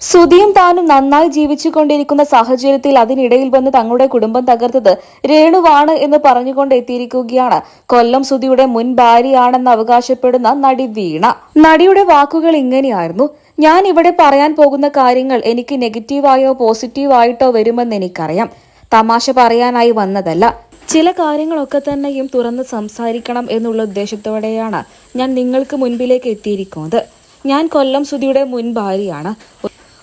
സുധിയും താനും നന്നായി ജീവിച്ചുകൊണ്ടിരിക്കുന്ന സാഹചര്യത്തിൽ അതിനിടയിൽ വന്ന് തങ്ങളുടെ കുടുംബം തകർത്തത് രേണുവാണ് എന്ന് പറഞ്ഞുകൊണ്ട് എത്തിയിരിക്കുകയാണ്. കൊല്ലം സുധിയുടെ മുൻ ഭാര്യയാണെന്ന് അവകാശപ്പെടുന്ന നടി വീണ. നടിയുടെ വാക്കുകൾ ഇങ്ങനെയായിരുന്നു. ഞാൻ ഇവിടെ പറയാൻ പോകുന്ന കാര്യങ്ങൾ എനിക്ക് നെഗറ്റീവായോ പോസിറ്റീവായിട്ടോ വരുമെന്ന് എനിക്കറിയാം. തമാശ പറയാനായി വന്നതല്ല. ചില കാര്യങ്ങളൊക്കെ തന്നെയും തുറന്ന് സംസാരിക്കണം എന്നുള്ള ഉദ്ദേശത്തോടെയാണ് ഞാൻ നിങ്ങൾക്ക് മുൻപിലേക്ക് എത്തിയിരിക്കുന്നത്. ഞാൻ കൊല്ലം സുധിയുടെ മുൻ ഭാര്യയാണ്.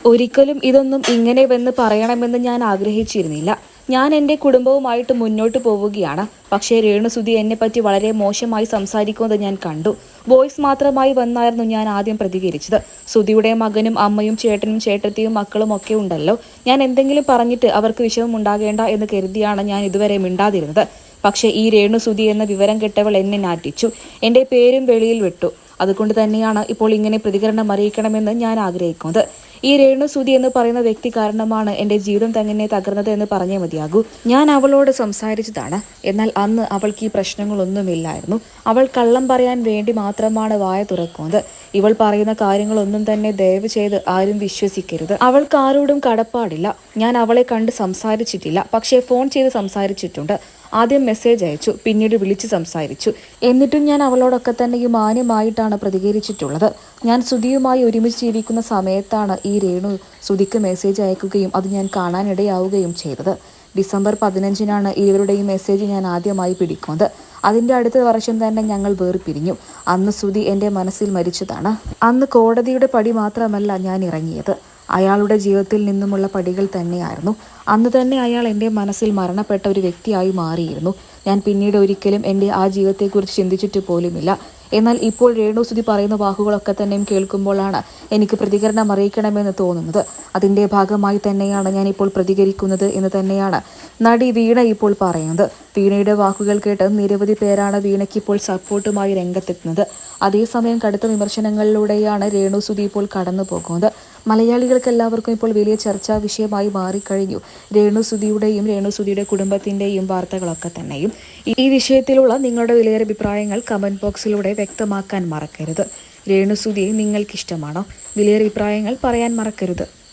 ഒരിക്കലും ഇതൊന്നും ഇങ്ങനെ വന്ന് പറയണമെന്ന് ഞാൻ ആഗ്രഹിച്ചിരുന്നില്ല. ഞാൻ എന്റെ കുടുംബവുമായിട്ട് മുന്നോട്ട് പോവുകയാണ്. പക്ഷേ രേണുസുതി എന്നെപ്പറ്റി വളരെ മോശമായി സംസാരിക്കുന്നത് ഞാൻ കണ്ടു. വോയിസ് മാത്രമായി വന്നായിരുന്നു ഞാൻ ആദ്യം പ്രതികരിച്ചത്. സുധിയുടെ മകനും അമ്മയും ചേട്ടനും ചേട്ടത്തിയും മക്കളും ഒക്കെ ഉണ്ടല്ലോ. ഞാൻ എന്തെങ്കിലും പറഞ്ഞിട്ട് അവർക്ക് വിഷമം ഉണ്ടാകേണ്ട എന്ന് കരുതിയാണ് ഞാൻ ഇതുവരെ മിണ്ടാതിരുന്നത്. പക്ഷേ ഈ രേണുസുതി എന്ന വിവരം കെട്ടവൾ എന്നെ നാറ്റിച്ചു. എന്റെ പേരും വെളിയിൽ വിട്ടു. അതുകൊണ്ട് തന്നെയാണ് ഇപ്പോൾ ഇങ്ങനെ പ്രതികരണം അറിയിക്കണമെന്ന് ഞാൻ ആഗ്രഹിക്കുന്നത്. ഈ രേണുസുതി എന്ന് പറയുന്ന വ്യക്തി കാരണമാണ് എന്റെ ജീവിതം തന്നെ തകർന്നത് എന്ന് പറഞ്ഞേ മതിയാകൂ. ഞാൻ അവളോട് സംസാരിച്ചതാണ്. എന്നാൽ അന്ന് അവൾക്ക് ഈ പ്രശ്നങ്ങളൊന്നുമില്ലായിരുന്നു. അവൾ കള്ളം പറയാൻ വേണ്ടി മാത്രമാണ് വായ തുറക്കുന്നത്. ഇവൾ പറയുന്ന കാര്യങ്ങളൊന്നും തന്നെ ദയവ് ചെയ്ത് ആരും വിശ്വസിക്കരുത്. അവൾക്ക് ആരോടും കടപ്പാടില്ല. ഞാൻ അവളെ കണ്ട് സംസാരിച്ചിട്ടില്ല. പക്ഷേ ഫോൺ ചെയ്ത് സംസാരിച്ചിട്ടുണ്ട്. ആദ്യം മെസ്സേജ് അയച്ചു. പിന്നീട് വിളിച്ച് സംസാരിച്ചു. എന്നിട്ടും ഞാൻ അവളോടൊക്കെ തന്നെ ഈ മാന്യമായിട്ടാണ് പ്രതികരിച്ചിട്ടുള്ളത്. ഞാൻ സുധിയുമായി ഒരുമിച്ച് ജീവിക്കുന്ന സമയത്താണ് ഈ രേണു സുധിക്ക് മെസ്സേജ് അയക്കുകയും അത് ഞാൻ കാണാനിടയാവുകയും ചെയ്തത്. ഡിസംബർ പതിനഞ്ചിനാണ് ഇരുവരുടെയും മെസ്സേജ് ഞാൻ ആദ്യമായി പിടിക്കുന്നത്. അതിന്റെ അടുത്ത വർഷം തന്നെ ഞങ്ങൾ വേർപിരിഞ്ഞു അന്ന് ശ്രുതി എന്റെ മനസ്സിൽ മരിച്ചതാണ്. അന്ന് കോടതിയുടെ പടി മാത്രമല്ല ഞാൻ ഇറങ്ങിയത്. അയാളുടെ ജീവിതത്തിൽ നിന്നുമുള്ള പടികൾ തന്നെയായിരുന്നു. അന്ന് തന്നെ അയാൾ എന്റെ മനസ്സിൽ മരണപ്പെട്ട ഒരു വ്യക്തിയായി മാറിയിരുന്നു. ഞാൻ പിന്നീട് ഒരിക്കലും എന്റെ ആ ജീവിതത്തെക്കുറിച്ച് ചിന്തിച്ചിട്ട് പോലുമില്ല. എന്നാൽ ഇപ്പോൾ രേണുസുതി പറയുന്ന വാക്കുകളൊക്കെ തന്നെയും കേൾക്കുമ്പോഴാണ് എനിക്ക് പ്രതികരണം അറിയിക്കണമെന്ന് തോന്നുന്നത്. അതിന്റെ ഭാഗമായി തന്നെയാണ് ഞാൻ ഇപ്പോൾ പ്രതികരിക്കുന്നത് എന്ന് തന്നെയാണ് നടി വീണ ഇപ്പോൾ പറയുന്നത്. വീണയുടെ വാക്കുകൾ കേട്ട് നിരവധി പേരാണ് വീണയ്ക്ക് ഇപ്പോൾ സപ്പോർട്ടുമായി രംഗത്തെത്തുന്നത്. അതേസമയം കടുത്ത വിമർശനങ്ങളിലൂടെയാണ് രേണുസുതി ഇപ്പോൾ കടന്നു പോകുന്നത് മലയാളികൾക്ക് എല്ലാവർക്കും ഇപ്പോൾ വലിയ ചർച്ചാ വിഷയമായി മാറിക്കഴിഞ്ഞു. രേണുസുതിയുടെയും രേണുസുതിയുടെ കുടുംബത്തിന്റെയും വാർത്തകളൊക്കെ തന്നെയും. ഈ വിഷയത്തിലുള്ള നിങ്ങളുടെ വിലയേറെ അഭിപ്രായങ്ങൾ കമന്റ് ബോക്സിലൂടെ വ്യക്തമാക്കാൻ മറക്കരുത്. രേണുസുതിയെ നിങ്ങൾക്കിഷ്ടമാണോ? വിലയേറെ അഭിപ്രായങ്ങൾ പറയാൻ മറക്കരുത്.